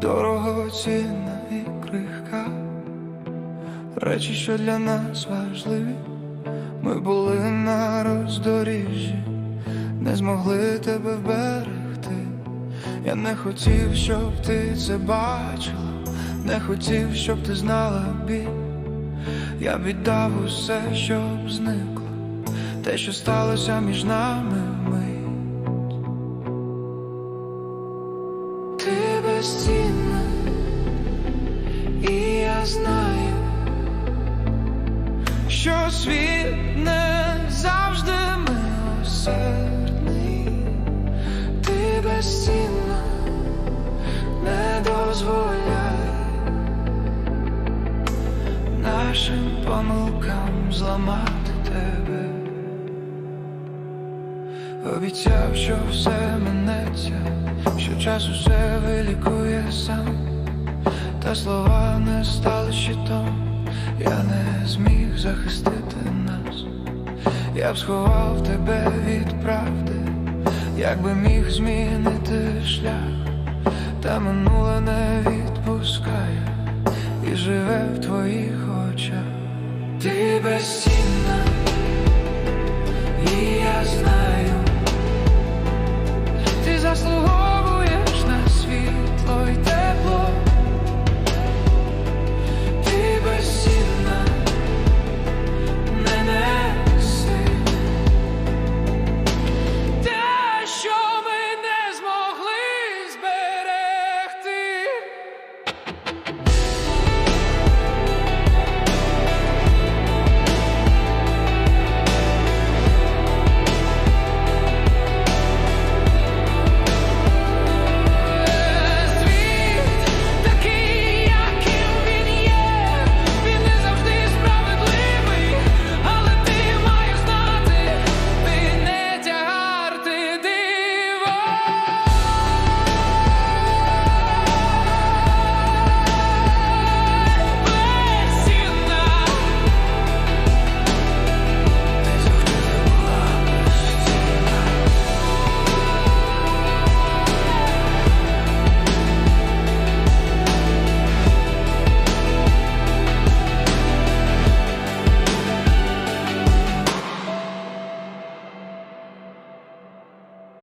дорогоцінна і крихка, речі, що для нас важливі, ми були на роздоріжжі, не змогли тебе вберегти. Я не хотів, щоб ти це бачила, не хотів, щоб ти знала біль. Я віддав усе, щоб зникло, те, що сталося між нами безцінна, і я знаю, що світ не завжди милосердний. Ти безцінна, не дозволяй нашим помилкам зламати тебе. Обіцяв, що все минеться, що час усе вилікує сам, та слова не стали щитом, я не зміг захистити нас, я б сховав тебе від правди, якби міг змінити шлях, та минуле не відпускає і живе в твоїх очах. Ти безцінна,